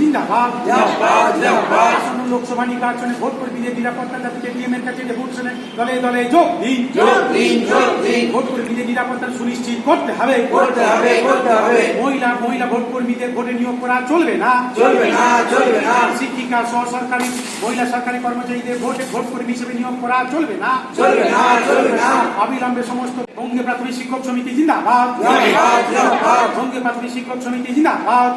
জিন্দাবাদ। আসন্ন লোকসভা নির্বাচনে ভোট কর্মীদের নিরাপত্তার দাবিতে ডিএমের কাছে ডেপুটেশনে দলে দলে যোগ দিন যোগ দিন, যোগ দিন। ভোট নিরাপত্তা সুনিশ্চিত করতে হবে। করতে হবে করতে হবে। মহিলা মহিলা ভোট কর্মীদের ভোটে নিয়োগ করা চলবে না। চলবে না চলবে না। শিক্ষিকা সহ সরকারি মহিলা সরকারি কর্মচারীদের ভোটে ভোট কর্মী হিসেবে নিয়োগ করা চলবে না। চলবে না চলবে না। অবিলম্বে সমস্ত বঙ্গে প্রাথমিক শিক্ষক সমিতি জিন্দাবাদ। বঙ্গে প্রাথমিক শিক্ষক সমিতি জিন্দাবাদ।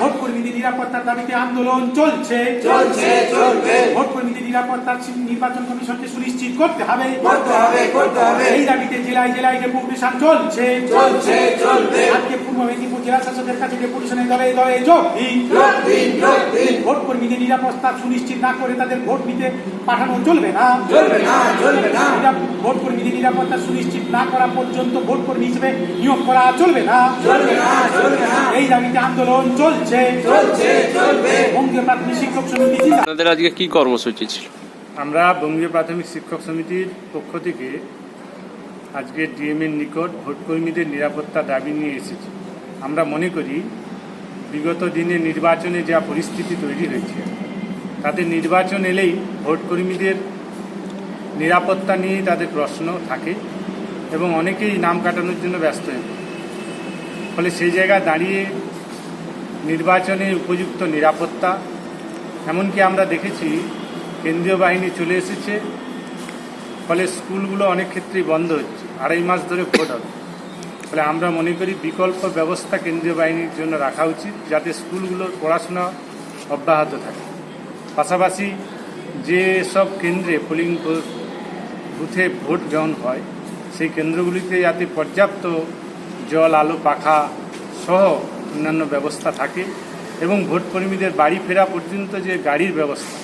ভোট কর্মীদের নিরাপত্তার দাবিতে আন্দোলন চলছে। চলছে চলবে। ভোট কর্মীদের নিরাপত্তার নির্বাচন কমিশনকে সুনিশ্চিত করতে হবে। করতে হবে করতে হবে। এই দাবিতে জেলায় জেলায় ডেপুটেশন চলছে চলছে চলবে। আজকে পূর্ব মেদিনীপুর জেলা শাসকের কাছে ডেপুটেশনের দলে দলে যোগ। দিন যোগ দিন যোগ দিন। ভোট কর্মীদের নিরাপত্তা সুনিশ্চিত না করে তাদের ভোট নিতে পাঠানো চলবে না। চলবে না চলবে না। ভোট কর্মীদের নিরাপত্তা সুনিশ্চিত না করা পর্যন্ত ভোট কর্মী হিসেবে নিয়োগ করা চলবে না। চলবে না চলবে না। এই দাবিতে আন্দোলন চলছে। চলছে চলবে। বঙ্গীয় প্রাথমিক শিক্ষক সমিতি আপনাদের আজকে কি কর্মসূচি ছিল? আমরা বঙ্গীয় প্রাথমিক শিক্ষক সমিতির পক্ষ থেকে আজকে ডিএমের নিকট ভোটকর্মীদের নিরাপত্তা দাবি নিয়ে এসেছি আমরা মনে করি, বিগত দিনে নির্বাচনে যা পরিস্থিতি তৈরি হয়েছে, তাতে নির্বাচন এলেই ভোটকর্মীদের নিরাপত্তা নিয়ে তাদের প্রশ্ন থাকে এবং অনেকেই নাম কাটানোর জন্য ব্যস্ত হয়ে। ফলে সেই জায়গায় দাঁড়িয়ে নির্বাচনে উপযুক্ত নিরাপত্তা, এমনকি আমরা দেখেছি, কেন্দ্রীয় বাহিনী চলে এসেছে ফলে স্কুলগুলো অনেক ক্ষেত্রেই বন্ধ হচ্ছে। আড়াই মাস ধরে ভোট হবে। ফলে আমরা মনে করি বিকল্প ব্যবস্থা কেন্দ্রীয় বাহিনীর জন্য রাখা উচিত যাতে স্কুলগুলোর পড়াশোনা অব্যাহত থাকে। পাশাপাশি যে সব কেন্দ্রে পোলিং বুথে ভোট গ্রহণ হয়, সেই কেন্দ্রগুলিতে যাতে পর্যাপ্ত জল, আলো, পাখা সহ অন্যান্য ব্যবস্থা থাকে এবং ভোট কর্মীদের বাড়ি ফেরা পর্যন্ত যে গাড়ির ব্যবস্থা,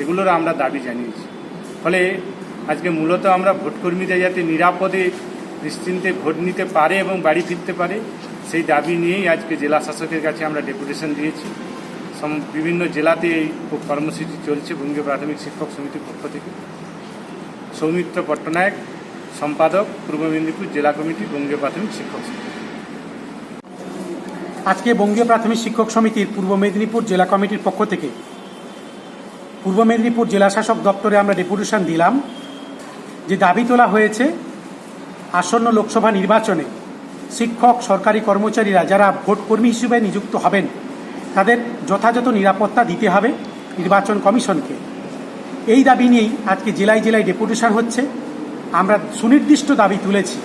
এগুলোর আমরা দাবি জানিয়েছি। ফলে আজকে মূলত আমরা ভোটকর্মীরা যাতে নিরাপদে, নিশ্চিন্তে ভোট নিতে পারে এবং বাড়ি ফিরতে পারে, সেই দাবি নিয়েই আজকে জেলা শাসকের কাছে আমরা ডেপুটেশন দিয়েছি। বিভিন্ন জেলাতে এই কর্মসূচি চলছে বঙ্গীয় প্রাথমিক শিক্ষক সমিতির পক্ষ থেকে। সৌমিত্র পট্টনায়ক, সম্পাদক, পূর্ব মেদিনীপুর জেলা কমিটি বঙ্গীয় প্রাথমিক শিক্ষক আজকে বঙ্গীয় প্রাথমিক শিক্ষক সমিতির পূর্ব মেদিনীপুর জেলা কমিটির পক্ষ থেকে। পূর্ব মেদিনীপুর জেলা শাসক দপ্তরে আমরা ডেপুটেশন দিলাম। যে দাবি তোলা হয়েছে, আসন্ন লোকসভা নির্বাচনে শিক্ষক, সরকারি কর্মচারীরা যারা ভোটকর্মী হিসেবে নিযুক্ত হবেন, তাদের যথাযথ নিরাপত্তা দিতে হবে নির্বাচন কমিশনকে। এই দাবি নিয়েই আজকে জেলায় জেলায় ডেপুটেশন হচ্ছে। আমরা সুনির্দিষ্ট দাবি তুলেছি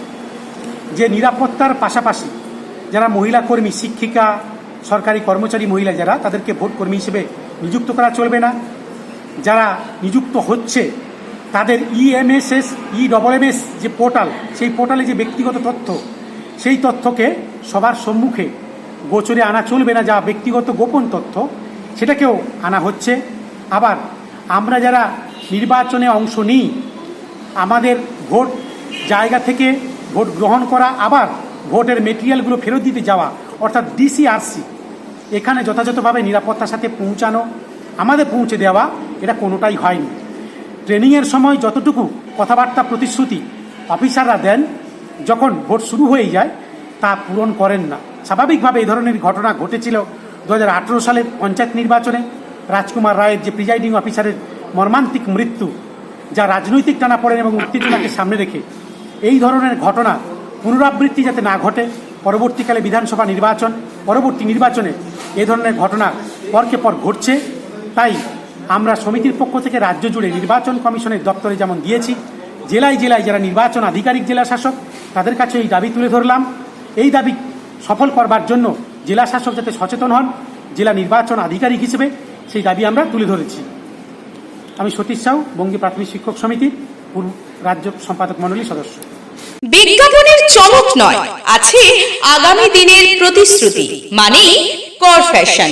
যে নিরাপত্তার পাশাপাশি যারা মহিলা কর্মী, শিক্ষিকা, সরকারি কর্মচারী মহিলা যারা, তাদেরকে ভোট কর্মী হিসেবে নিযুক্ত করা চলবে না। যারা নিযুক্ত হচ্ছে তাদের ইএমএসএস ই ডবল এমএস যে পোর্টাল সেই পোর্টালে যে ব্যক্তিগত তথ্য, সেই তথ্যকে সবার সম্মুখে গোচরে আনা চলবে না যা ব্যক্তিগত গোপন তথ্য, সেটাকেও আনা হচ্ছে। আবার আমরা যারা নির্বাচনে অংশ নিই, আমাদের ভোট জায়গা থেকে ভোট গ্রহণ করা, আবার ভোটের মেটেরিয়ালগুলো ফেরত দিতে যাওয়া, অর্থাৎ ডিসিআরসি এখানে যথাযথভাবে নিরাপত্তার সাথে পৌঁছানো, আমাদের পৌঁছে দেওয়া, এটা কোনোটাই হয়নি। ট্রেনিংয়ের সময় যতটুকু কথাবার্তা প্রতিশ্রুতি অফিসাররা দেন, যখন ভোট শুরু হয়ে যায়, তা পূরণ করেন না। স্বাভাবিকভাবে এই ধরনের ঘটনা ঘটেছিল দু হাজার আঠেরো সালের পঞ্চায়েত নির্বাচনে। রাজকুমার রায়ের যে প্রিজাইডিং অফিসারের মর্মান্তিক মৃত্যু, যা রাজনৈতিক টানাপড়েন এবং উত্তেজনাকে সামনে রেখে, এই ধরনের ঘটনা পুনরাবৃত্তি যাতে না ঘটে, পরবর্তীকালে বিধানসভা নির্বাচন, পরবর্তী নির্বাচনে এ ধরনের ঘটনা পরকে পর ঘটছে। তাই আমরা সমিতির পক্ষ থেকে রাজ্য জুড়ে নির্বাচন কমিশনের দপ্তরে যেমন দিয়েছি, জেলায় জেলায় যারা নির্বাচন আধিকারিক জেলা শাসক, তাদের কাছে এই দাবি তুলে ধরলাম। এই দাবি সফল করবার জন্য জেলা শাসক যাতে সচেতন হন, জেলা নির্বাচন আধিকারিক হিসেবে সেই দাবি আমরা তুলে ধরেছি। আমি সতীশ সাউ, বঙ্গী প্রাথমিক শিক্ষক সমিতির পূর্ব রাজ্য সম্পাদক মণ্ডলীর সদস্য। বিজ্ঞাপনের চমক নয়, আছে আগামী দিনের প্রতিশ্রুতি মানে কর ফ্যাশন